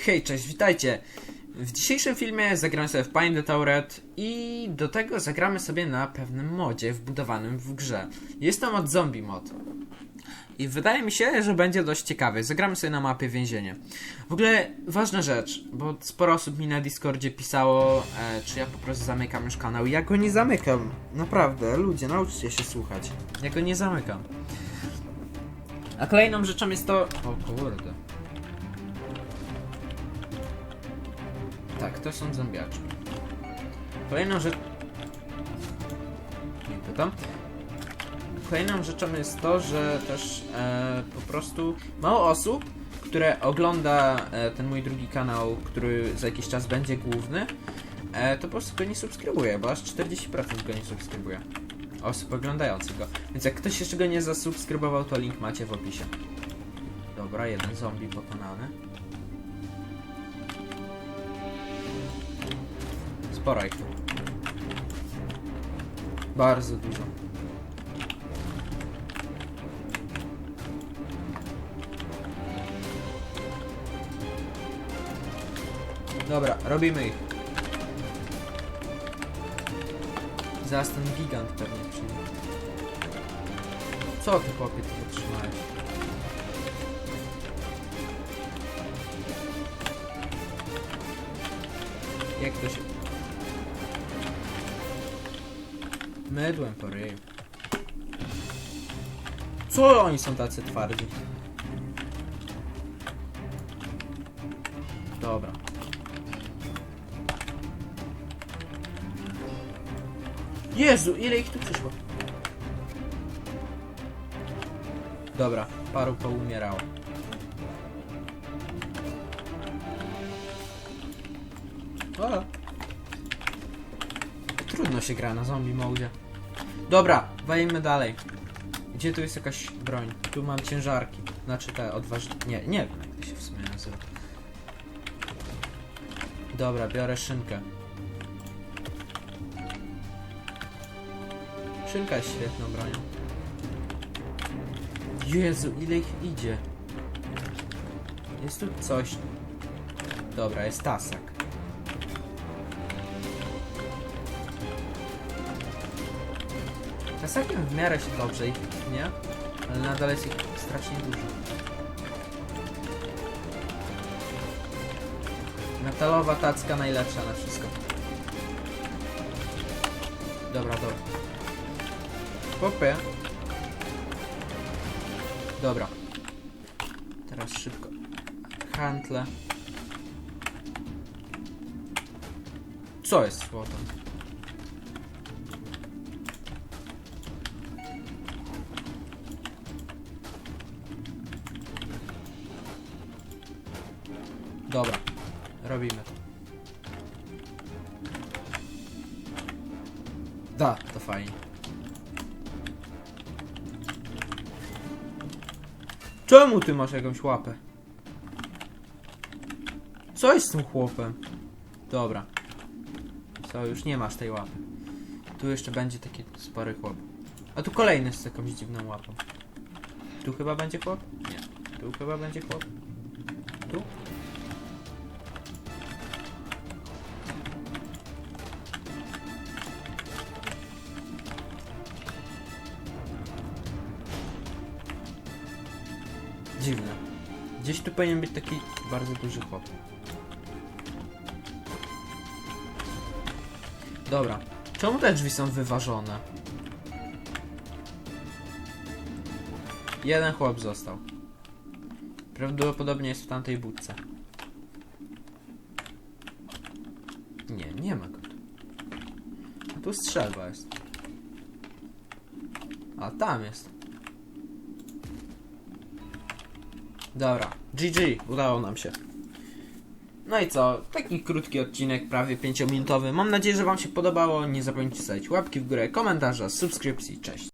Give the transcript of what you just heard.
Hej, cześć, witajcie! W dzisiejszym filmie zagramy sobie w Pine the Tauret i do tego zagramy sobie na pewnym modzie wbudowanym w grze. Jest to mod Zombie Mod. I wydaje mi się, że będzie dość ciekawy. Zagramy sobie na mapie więzienie. W ogóle ważna rzecz, bo sporo osób mi na Discordzie pisało, e, czy ja po prostu zamykam już kanał. Ja go nie zamykam. Naprawdę, ludzie, nauczcie się słuchać. Ja go nie zamykam. A kolejną rzeczą jest to... O kurde. To są zombiaczki. Kolejną rzecz... Nie pytam. Kolejną rzeczą jest to, że też e, po prostu mało osób, które ogląda e, ten mój drugi kanał, który za jakiś czas będzie główny, e, to po prostu go nie subskrybuje, bo aż 40% go nie subskrybuje. Osób oglądających go. Więc jak ktoś jeszcze go nie zasubskrybował, to link macie w opisie. Dobra, jeden zombie pokonany. Tu. Bardzo dużo. Dobra, robimy ich. Zaraz ten gigant pewnie przyjdzie. Co ty chłopie tu zatrzymałeś? Jak to się... Mydłem po ryju. Co oni są tacy twardzi? Dobra. Jezu, ile ich tu przyszło? Dobra, paru poumierało. O. Trudno się gra na zombie mode. Dobra, walimy dalej. Gdzie tu jest jakaś broń? Tu mam ciężarki. Znaczy te odważne. Nie, nie wiem jak to się w sumie nazywa. Dobra, biorę szynkę. Szynka jest świetną bronią. Jezu, ile ich idzie. Jest tu coś. Dobra, jest tasak. Tasakiem w miarę się dobrze ich, nie? Ale nadal jest ich strasznie dużo. Metalowa tacka najlepsza na wszystko. Dobra, dobra. Popy. Dobra. Teraz szybko. Handle. Co jest złoto? Dobra. Robimy to. Da, to fajnie. Czemu ty masz jakąś łapę? Co jest z tym chłopem? Dobra. Co, już nie masz tej łapy. Tu jeszcze będzie taki spory chłop. A tu kolejny z jakąś dziwną łapą. Tu chyba będzie chłop? Nie. Tu chyba będzie chłop. Tu? Dziwne. Gdzieś tu powinien być taki bardzo duży chłop. Dobra. Czemu te drzwi są wyważone? Jeden chłop został. Prawdopodobnie jest w tamtej budce. Nie, nie ma go tu. A tu strzelba jest. A tam jest. Dobra, GG, udało nam się. No i co, taki krótki odcinek, prawie 5-minutowy. Mam nadzieję, że Wam się podobało. Nie zapomnijcie stawić łapki w górę, komentarza, subskrypcji. Cześć.